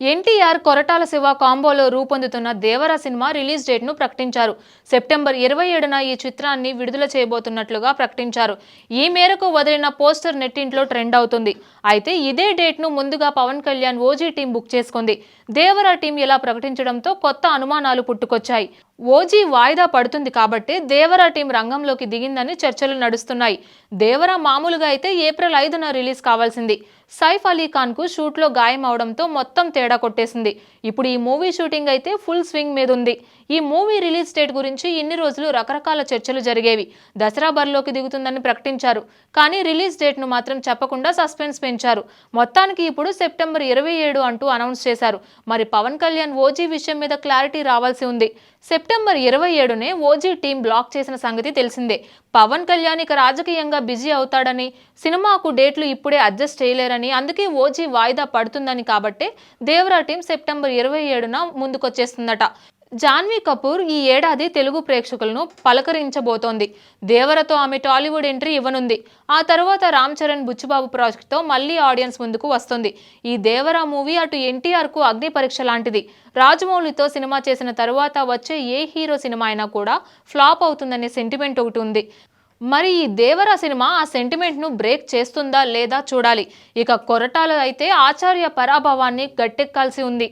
ఎన్టీఆర్ కొరటాల శివ కాంబోలో రూపొందుతున్న దేవర cinema release డేట్ను ప్రకటించారు. September ఇరవై ఏడున ఈ చిత్రాన్ని విడుదల చేయబోతున్నట్లుగా ప్రకటించారు. ఈ మేరకు వదిలిన పోస్టర్ నెట్టింట్లో ట్రెండ్ అవుతుంది. అయితే ఇదే డేట్ను ముందుగా Pawan Kalyan OG team book చేసుకుంది. దేవర టీం ఇలా ప్రకటించడంతో కొత్త అనుమానాలు పుట్టుకొచ్చాయి. ఓజీ వాయిదా పడుతుంది కాబట్టి దేవరా టీం రంగంలోకి దిగిందని చర్చలు నడుస్తున్నాయి. దేవరా మామూలుగా అయితే ఏప్రిల్ ఐదున రిలీజ్ కావాల్సింది. సైఫ్ అలీ ఖాన్కు షూట్లో గాయం అవడంతో మొత్తం తేడా కొట్టేసింది. ఇప్పుడు ఈ మూవీ షూటింగ్ అయితే ఫుల్ స్వింగ్ మీద ఉంది. ఈ మూవీ రిలీజ్ డేట్ గురించి ఇన్ని రోజులు రకరకాల చర్చలు జరిగేవి. దసరా బరిలోకి దిగుతుందని ప్రకటించారు. కానీ రిలీజ్ డేట్ను మాత్రం చెప్పకుండా సస్పెన్స్ పెంచారు. మొత్తానికి ఇప్పుడు సెప్టెంబర్ ఇరవై ఏడు అంటూ అనౌన్స్ చేశారు. మరి పవన్ కళ్యాణ్ ఓజీ విషయం మీద క్లారిటీ రావాల్సి ఉంది. సెప్టెంబర్ ఇరవై ఏడునే ఓజీ టీం బ్లాక్ చేసిన సంగతి తెలిసిందే. పవన్ కళ్యాణ్ ఇక రాజకీయంగా బిజీ అవుతాడని సినిమాకు డేట్లు ఇప్పుడే అడ్జస్ట్ చేయలేరని అందుకే ఓజీ వాయిదా పడుతుందని కాబట్టే దేవరా టీం సెప్టెంబర్ ఇరవై ఏడున ముందుకొచ్చేస్తుందట. జాన్వీ కపూర్ ఈ ఏడాది తెలుగు ప్రేక్షకులను పలకరించబోతోంది. దేవరతో ఆమె టాలీవుడ్ ఎంట్రీ ఇవ్వనుంది. ఆ తర్వాత రామ్ చరణ్ బుచ్చిబాబు ప్రాజెక్ట్తో మళ్ళీ ఆడియన్స్ ముందుకు వస్తుంది. ఈ దేవర మూవీ అటు ఎన్టీఆర్కు అగ్ని పరీక్ష లాంటిది. రాజమౌళితో సినిమా చేసిన తర్వాత వచ్చే ఏ హీరో సినిమా అయినా కూడా ఫ్లాప్ అవుతుందనే సెంటిమెంట్ ఒకటి ఉంది. మరి ఈ దేవర సినిమా ఆ సెంటిమెంట్ను బ్రేక్ చేస్తుందా లేదా చూడాలి. ఇక కొరటాల అయితే ఆచార్య పరాభవాన్ని గట్టెక్కాల్సి ఉంది.